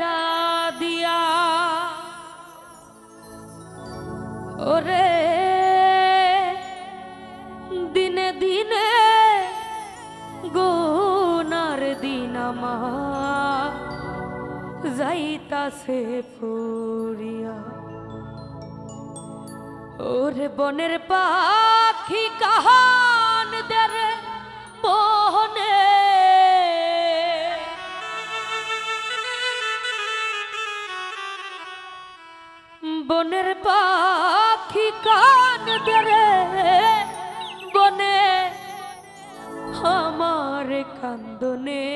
বেড়া দিয়া। ওরে দিনে দিনে গোনার দিন আমার যাইতাছে ফুরিয়া। ওরে বনের পাখি কাহা বনের পাখি কান দেরে বনে আমার কান্দনে।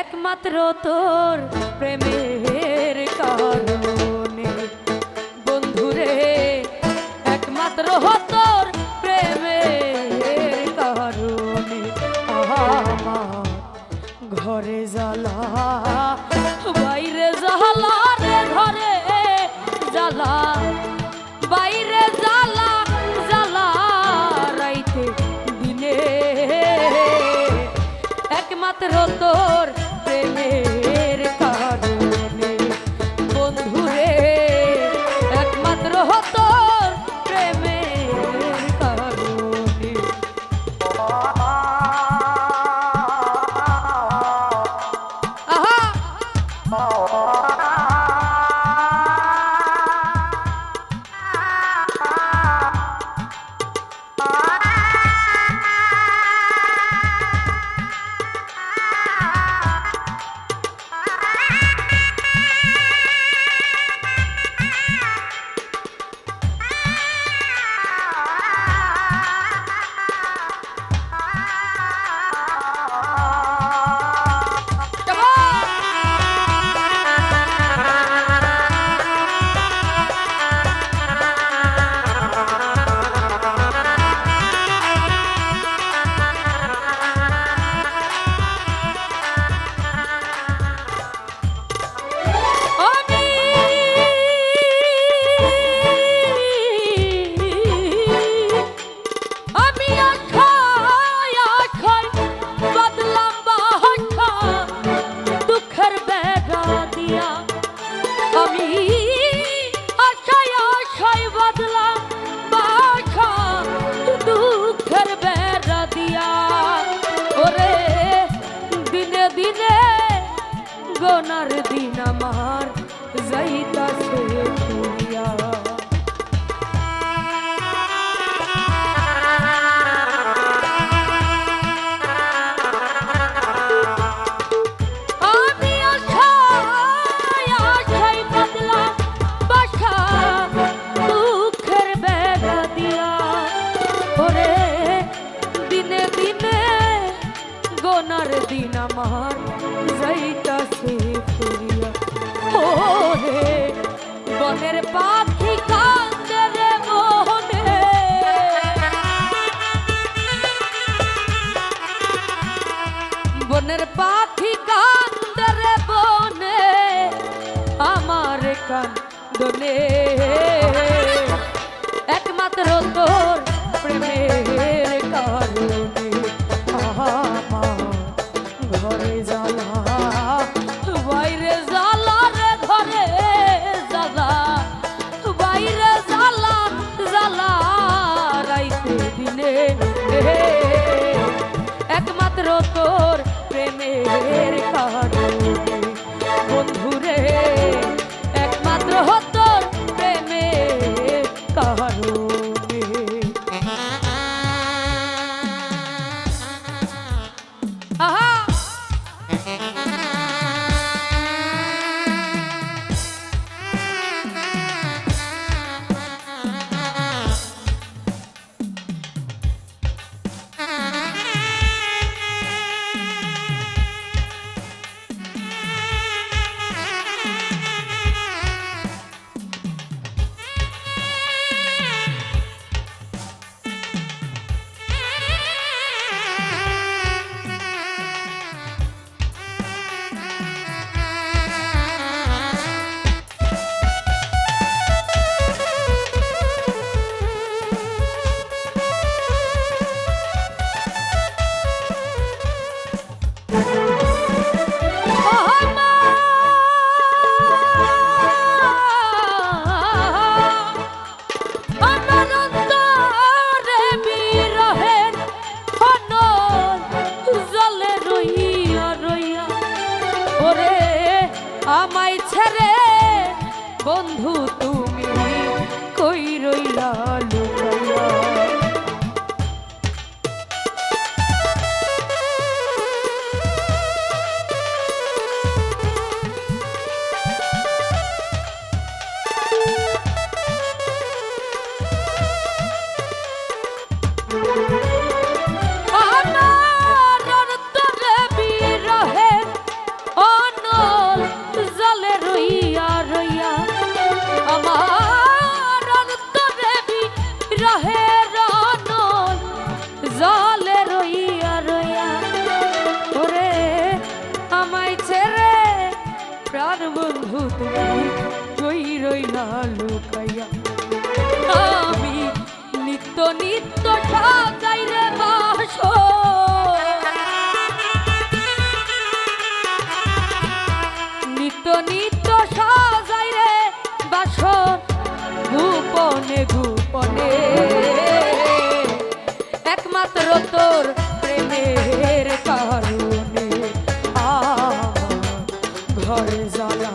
একমাত্র তোর প্রেমের কারণে বন্ধুরে একমাত্র তোর একমাত্র কান্দনে একমাত্র তোর প্রেমের কারণে আমার ঘরে জ্বালা, বাইরে জ্বালা রে, ঘরে জ্বালা, বাইরে জ্বালা জ্বালা রাইতে দিনে একমাত্র তোর প্রেমের কারণে রইলা লুকাইয়া। আমি নিত্য নিত্য সাজাই রে বাস নিত্য নিত্য সাজাই রে বাস গোপনে গোপনে। একমাত্র তোর প্রেমের কারণে আ, ঘরে জ্বালা